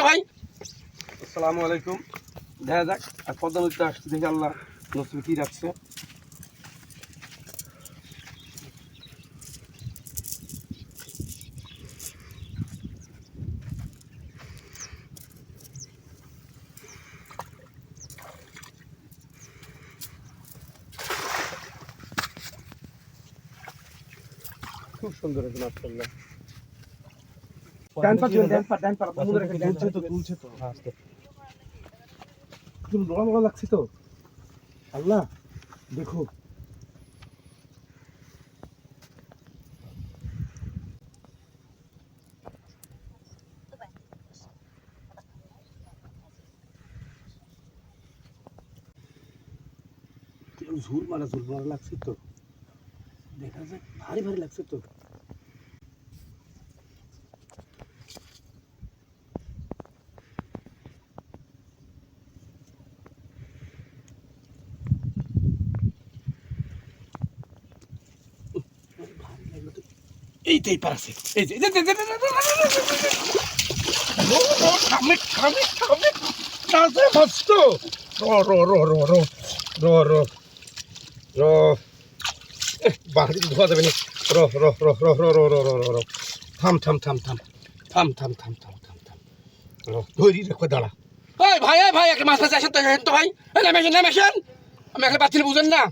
ভাই আসসালামু আলাইকুম দেখা যাক আর পদ্মা নদীতে আসছে দেখে আল্লাহ নসিবে কি রাখছে খুব সুন্দর হয়েছে মাশাআল্লাহ ডান পা ডান পা ডান পা বন্ধ রেখে তো তুলছে তো। হ্যাঁ, আস্তে। একদম লড়া লড়া লাগছে তো। আল্লাহ দেখো। ঝুল মারা ঝুল মারা লাগছে তো। দেখা যাক ভারী ভারী লাগছে তো এইটাই পারছে এই যে খামে খামে খামে তাজা মাছ তো র র র র র র র র বাড়ি ধোয়া যাবে না। র র র র র র র র র থাম থাম থাম থাম। থাম থাম থাম থাম থাম থাম। ধরি রেখো দাঁড়া। ভাই ভাই ভাই একটা মাছ মাছ আসেন তো ভাই। নেমেছেন নেমেছেন আমি একটা বাচ্চা বুঝেন না।